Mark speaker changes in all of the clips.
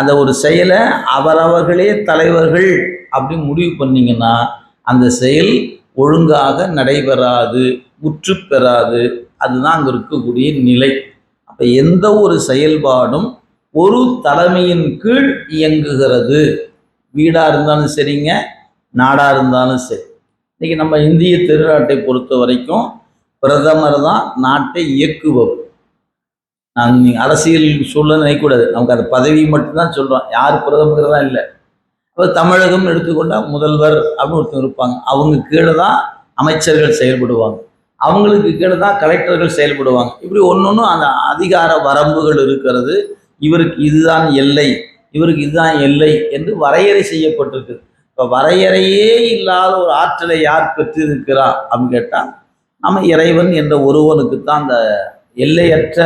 Speaker 1: அந்த ஒரு செயலை அவரவர்களே தலைவர்கள் அப்படி முடிவு பண்ணிங்கன்னா அந்த செயல் ஒழுங்காக நடைபெறாது முற்று பெறாது. அதுதான் அங்கே இருக்கக்கூடிய நிலை. அப்போ எந்த ஒரு செயல்பாடும் ஒரு தலைமையின் கீழ் இயங்குகிறது. வீடாக இருந்தாலும் சரிங்க நாடாக இருந்தாலும் சரி. இன்றைக்கி நம்ம இந்திய திருநாட்டை பொறுத்த வரைக்கும் பிரதமர் தான் நாட்டை இயக்குபவர். நான் நீங்க அரசியல் சொல்ல நினைக்கூடாது நமக்கு அந்த பதவி மட்டும்தான் சொல்கிறோம் யார் பிரதமர் இல்லை. அப்போ தமிழகம் எடுத்துக்கொண்டால் முதல்வர் அப்படின்னு ஒருத்தர் இருப்பாங்க. அவங்க கீழே தான் அமைச்சர்கள் செயல்படுவாங்க. அவங்களுக்கு கீழே தான் கலெக்டர்கள் செயல்படுவாங்க. இப்படி ஒன்று அந்த அதிகார வரம்புகள் இருக்கிறது. இவருக்கு இதுதான் எல்லை. இவருக்கு இதுதான் எல்லை என்று வரையறை செய்யப்பட்டிருக்கு. இப்போ வரையறையே இல்லாத ஒரு ஆற்றலை யார் பெற்றிருக்கிறா அப்படின்னு கேட்டால் நம்ம இறைவன் என்ற ஒருவனுக்கு தான் அந்த எல்லையற்ற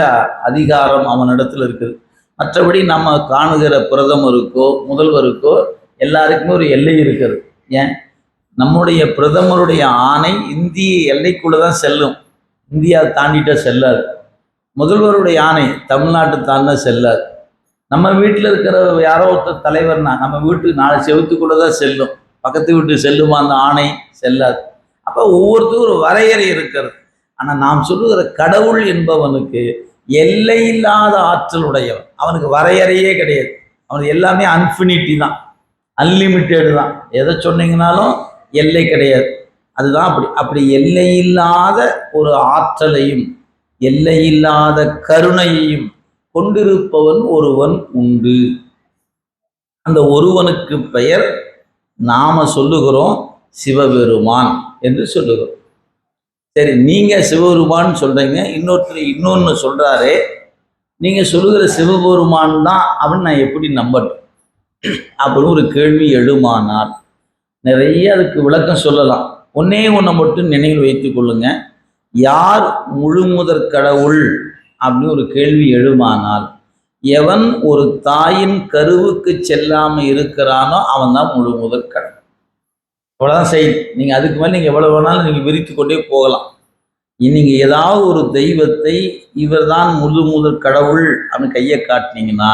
Speaker 1: அதிகாரம் அவனிடத்தில் இருக்குது. மற்றபடி நம்ம காணுகிற பிரதமருக்கோ முதல்வருக்கோ எல்லாருக்குமே ஒரு எல்லை இருக்கிறது ஏன்? நம்முடைய பிரதமருடைய ஆணை இந்திய எல்லைக்குள்ளே தான் செல்லும். இந்தியா தாண்டிட்ட செல்லாது. முதல்வருடைய ஆணை தமிழ்நாட்டை தாண்ட செல்லாது. நம்ம வீட்டில் இருக்கிற யாரோ ஒருத்தர் தலைவர்னா நம்ம வீட்டுக்கு நாலு செவத்துக்குள்ளே தான் செல்லும். பக்கத்து வீட்டு செல்லுமா அந்த ஆணை? செல்லாது. அப்போ ஒவ்வொருத்தரும் ஒரு வரையறை இருக்கிறது. ஆனால் நாம் சொல்லுகிற கடவுள் என்பவனுக்கு எல்லையில்லாத ஆற்றல் உடையவன். அவனுக்கு வரையறையே கிடையாது. அவனுக்கு எல்லாமே அன்ஃபினிட்டி தான். அன்லிமிட்டெடு தான். எதை சொன்னீங்கனாலும் எல்லை கிடையாது. அதுதான் அப்படி. அப்படி எல்லையில்லாத ஒரு ஆற்றலையும் எல்லையில்லாத கருணையையும் கொண்டிருப்பவன் ஒருவன் உண்டு. அந்த ஒருவனுக்கு பெயர் நாம சொல்லுகிறோம் சிவபெருமான் என்று சொல்லுகிறோம். சரி நீங்கள் சிவபெருமான்னு சொல்கிறீங்க இன்னொருத்தர் இன்னொன்று சொல்கிறாரு நீங்கள் சொல்லுகிற சிவபெருமான் தான் அப்படின்னு நான் எப்படி நம்பட்டும் அப்படின்னு ஒரு கேள்வி எழுமானால் நிறைய அதுக்கு விளக்கம் சொல்லலாம். ஒன்னே ஒன்றை மட்டும் நினைவில் வைத்து கொள்ளுங்க. யார் முழுமுதற் கடவுள் அப்படின்னு ஒரு கேள்வி எழுமானால் எவன் ஒரு தாயின் கருவுக்கு செல்லாமல் இருக்கிறானோ அவன் தான் முழு முதற் கடவுள். அவ்வளோதான் செய்தி நீங்கள் அதுக்கு மேலே நீங்கள் எவ்வளோ வேணாலும் நீங்கள் விரித்து கொண்டே போகலாம் நீங்கள் ஏதாவது ஒரு தெய்வத்தை இவர் தான் முழு முதல் கடவுள் அப்படின்னு கையை காட்டினீங்கன்னா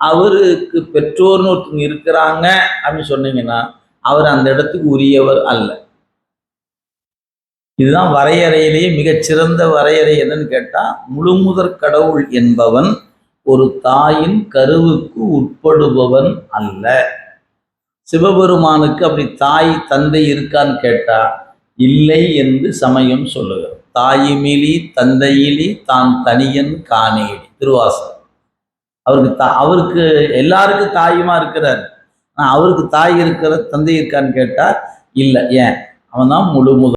Speaker 1: அவருக்கு பெற்றோர்னு ஒருத்தவங்க இருக்கிறாங்க அப்படின்னு சொன்னீங்கன்னா அவர் அந்த இடத்துக்கு உரியவர் அல்ல. இதுதான் வரையறையிலேயே மிகச்சிறந்த வரையறை என்னன்னு கேட்டால் முழுமுதற் கடவுள் என்பவன் ஒரு தாயின் கருவுக்கு உட்படுபவன் அல்ல. சிவபெருமானுக்கு அப்படி தாய் தந்தை இருக்கான்னு கேட்டா இல்லை என்று சமயம் சொல்லுகிறது. தாயுமிலி தந்தையிலி தான் தனியன் காணேடி திருவாசகம். அவருக்கு தா அவருக்கு எல்லாருக்கும் தாயுமா இருக்கிறார். ஆனால் அவருக்கு தாய் இருக்கிற தந்தை இருக்கான்னு கேட்டால் இல்லை ஏன்? அவன் தான் முழு முதல்